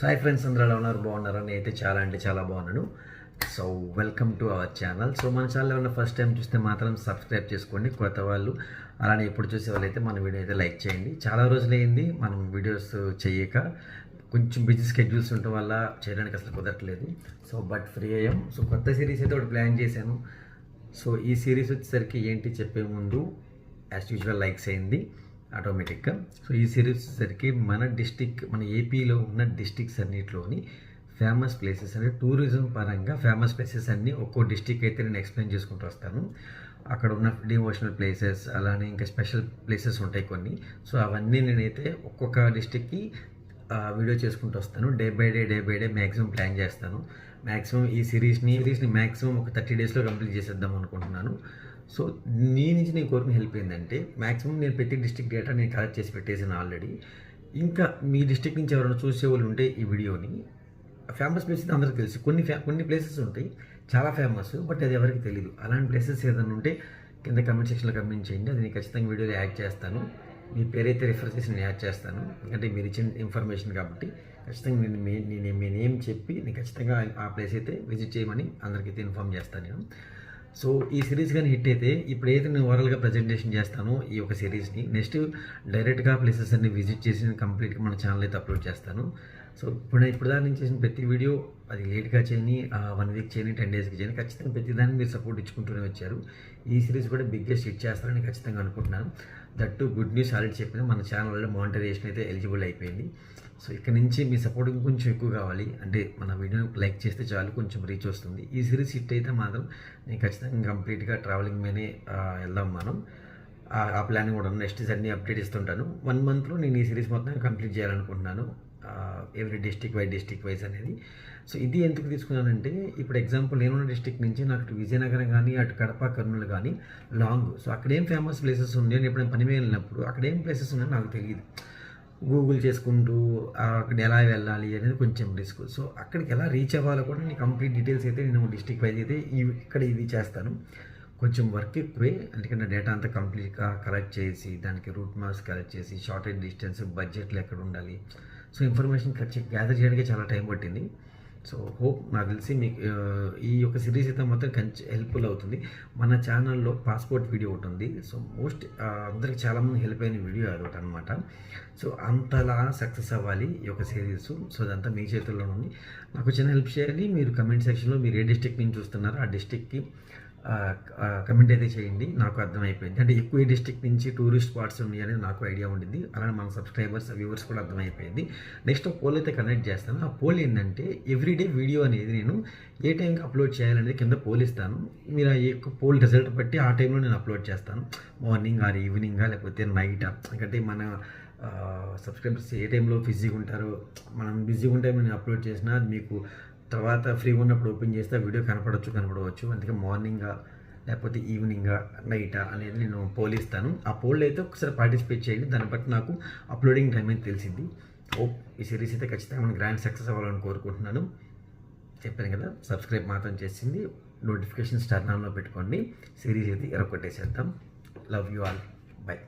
Sai friends అందరూ ఎలా ఉన్నారు? బాగున్నారా? నేనైతే చాలా అంటే చాలా బాగున్నాను. So welcome to our channel. So మన ఛానల్ ఏమైనా ఫస్ట్ టైం చూస్తే మాత్రం సబ్స్క్రైబ్ చేసుకోండి. కొత్త వాళ్ళు అలానే ఎప్పుడు చూసే వాళ్ళైతే మన వీడియో అయితే లైక్ చేయండి. చాలా రోజులైంది మనం వీడియోస్ చేయక. కొంచెం బిజీ స్కెడ్యూల్స్ ఉండటం వల్ల చేయడానికి అసలు కుదరట్లేదు. సో బట్ ఫ్రీ అయ్యాం. సో కొత్త సిరీస్ అయితే ఒకటి ప్లాన్ చేశాను. సో ఈ సిరీస్ వచ్చేసరికి ఏంటి చెప్పే ముందు యాజ్ యూజువల్ లైక్స్ అయింది. ఆటోమేటిక్గా. సో ఈ సిరీస్ సరికి మన డిస్టిక్ మన ఏపీలో ఉన్న డిస్టిక్స్ అన్నిటిలోని ఫేమస్ ప్లేసెస్ అంటే టూరిజం పరంగా ఫేమస్ ప్లేసెస్ అన్నీ ఒక్కో డిస్టిక్ అయితే నేను ఎక్స్ప్లెయిన్ చేసుకుంటూ వస్తాను. అక్కడ ఉన్న డివోషనల్ ప్లేసెస్ అలానే ఇంకా స్పెషల్ ప్లేసెస్ ఉంటాయి కొన్ని. సో అవన్నీ నేనైతే ఒక్కొక్క డిస్టిక్కి వీడియో చేసుకుంటూ వస్తాను. Day by day day by day maximum plan చేస్తాను. మ్యాక్సిమం ఈ సిరీస్ని సిరీస్ని మ్యాక్సిమం ఒక థర్టీ డేస్లో కంప్లీట్ చేసేద్దాం అనుకుంటున్నాను. సో నీ నుంచి నేను కోరిన హెల్ప్ ఏంటంటే మ్యాక్సిమం నేను ప్రతి డిస్టిక్ డేటా నేను కలెక్ట్ చేసి పెట్టేసాను ఆల్రెడీ. ఇంకా మీ డిస్టిక్ నుంచి ఎవరైనా చూసే వాళ్ళు ఉంటే ఈ వీడియోని ఫేమస్ ప్లేసెస్ అందరికీ తెలుసు. కొన్ని ఫే కొన్ని ప్లేసెస్ ఉంటాయి చాలా ఫేమస్ బట్ అది ఎవరికి తెలియదు అలాంటి ప్లేసెస్ ఏదైనా ఉంటే కింద కమెంట్ సెక్షన్లో కమెంట్ చేయండి. అది నేను ఖచ్చితంగా వీడియోలో యాడ్ చేస్తాను. మీ పేరైతే రిఫర్ చేసి నేను యాడ్ చేస్తాను. ఎందుకంటే మీరు ఇచ్చిన ఇన్ఫర్మేషన్ కాబట్టి ఖచ్చితంగా నేను మీ నేను మీ నేమ్ చెప్పి నేను ఖచ్చితంగా ఆ ప్లేస్ అయితే విజిట్ చేయమని అందరికైతే ఇన్ఫామ్ చేస్తాను నేను. సో ఈ సిరీస్ కానీ హిట్ అయితే ఇప్పుడు అయితే నేను ఓవరాల్గా ప్రజెంటేషన్ చేస్తానో ఈ ఒక సిరీస్ని నెక్స్ట్ డైరెక్ట్గా ప్లేసెస్ అన్ని విజిట్ చేసి కంప్లీట్గా మన ఛానల్ అయితే అప్లోడ్ చేస్తాను. సో ఇప్పుడు నేను ఇప్పుడు దాకా నేను చేసిన ప్రతి వీడియో అది లేట్గా చేయని వన్ వీక్ చేయని టెన్ డేస్కి చేయని ఖచ్చితంగా ప్రతిదాన్ని మీరు సపోర్ట్ ఇచ్చుకుంటూనే వచ్చారు. ఈ సిరీస్ కూడా బిగ్గెస్ట్ హిట్ చేస్తారని ఖచ్చితంగా అనుకుంటున్నాను. దట్టు గుడ్ న్యూస్ ఆల్రెడీ చెప్పిన మన ఛానల్లో మానిటైజేషన్ అయితే ఎలిజిబుల్ అయిపోయింది. సో ఇక్కడ నుంచి మీ సపోర్ట్ ఇంకొంచెం ఎక్కువ కావాలి. అంటే మన వీడియోని లైక్ చేస్తే చాలు కొంచెం రీచ్ వస్తుంది. ఈ సిరీస్ హిట్ అయితే మాత్రం నేను ఖచ్చితంగా కంప్లీట్గా ట్రావెలింగ్ మీదే వెళ్దాం మనం. ఆ- ఆ ప్లాన్ కూడా నెక్స్ట్ అన్ని అప్డేట్ ఇస్తుంటాను. వన్ మంత్లో నేను ఈ సిరీస్ మొత్తం కంప్లీట్ చేయాలనుకుంటున్నాను. Every district wise district wise అనేది. సో ఇది ఎందుకు తీసుకున్నానంటే ఇప్పుడు ఎగ్జాంపుల్ నేనున్న డిస్టిక్ నుంచి నాకు ఇటు విజయనగరం కానీ అటు కడప కర్నూలు కానీ లాంగ్ సో అక్కడ ఏం ఫేమస్ ప్లేసెస్ ఉంది నేను ఎప్పుడైనా పని వెళ్ళినప్పుడు అక్కడ ఏం ప్లేసెస్ ఉన్నాయో నాకు తెలియదు గూగుల్ చేసుకుంటూ అక్కడ ఎలా వెళ్ళాలి అనేది కొంచెం రిస్క్ సో అక్కడికి ఎలా రీచ్ అవ్వాలో కూడా నేను కంప్లీట్ డీటెయిల్స్ అయితే నేను డిస్టిక్ వైజ్ అయితే ఇక్కడ ఇది చేస్తాను. కొంచెం వర్క్ ఎక్కువే ఎందుకంటే డేటా అంతా కంప్లీట్గా కలెక్ట్ చేసి దానికి రూట్ మ్యాప్స్ కలెక్ట్ చేసి షార్టెడ్ డిస్టెన్స్ బడ్జెట్లు ఎక్కడ ఉండాలి సో ఇన్ఫర్మేషన్ గ్యాదర్ చేయడానికి చాలా టైం పట్టింది. సో హోప్ నాకు తెలిసి మీకు ఈ యొక్క సిరీస్ అయితే మొత్తం కంచి హెల్ప్ఫుల్ అవుతుంది. మన ఛానల్లో పాస్పోర్ట్ వీడియో ఒకటి ఉంది. సో మోస్ట్ అందరికి చాలామంది హెల్ప్ అయిన వీడియో అదొకటి అనమాట సో అంతలా సక్సెస్ అవ్వాలి ఈ యొక్క సిరీస్. సో అదంతా మీ చేతుల్లో ఉంది. నాకు చిన్న హెల్ప్ చేయాలి మీరు కమెంట్ సెక్షన్లో మీరు ఏ డిస్టిక్ నుంచి చూస్తున్నారో ఆ డిస్టిక్కి కమెంట్ అయితే చేయండి. నాకు అర్థమైపోయింది. అంటే ఎక్కువ డిస్టిక్ నుంచి టూరిస్ట్ స్పాట్స్ ఉన్నాయి అనేది నాకు ఐడియా ఉండింది. అలానే మన సబ్స్క్రైబర్స్ వ్యూవర్స్ కూడా అర్థమైపోయింది. నెక్స్ట్ పోల్ అయితే కనెక్ట్ చేస్తాను. ఆ పోల్ ఏంటంటే ఎవ్రీడే వీడియో అనేది నేను ఏ టైంకి అప్లోడ్ చేయాలనేది కింద పోల్ ఇస్తాను. మీరు ఆ యొక్క పోల్ రిజల్ట్ బట్టి ఆ టైంలో నేను అప్లోడ్ చేస్తాను. మార్నింగ్ ఆర్ ఈవినింగా లేకపోతే నైట్ ఎందుకంటే మన సబ్స్క్రైబర్స్ ఏ టైంలో బిజీగా ఉంటారో మనం బిజీగా ఉంటే నేను అప్లోడ్ చేసినా అది మీకు తర్వాత ఫ్రీగా ఉన్నప్పుడు ఓపెన్ చేస్తే వీడియో కనపడవచ్చు కనపడవచ్చు. అందుకే మార్నింగా లేకపోతే ఈవినింగా నైటా అనేది నేను పోల్ ఇస్తాను ఆ పోల్ అయితే ఒకసారి పార్టిసిపేట్ చేయండి. దాన్ని బట్టి నాకు అప్లోడింగ్ టైం అయితే తెలిసింది. ఓ ఈ సిరీస్ అయితే ఖచ్చితంగా మనం గ్రాండ్ సక్సెస్ అవ్వాలని కోరుకుంటున్నాను. చెప్పాను కదా సబ్స్క్రైబ్ మాత్రం చేసింది. నోటిఫికేషన్స్ టర్న్ ఆన్లో పెట్టుకోండి. సిరీస్ అయితే ఎరగొట్టేసేద్దాం. Love you all. బై.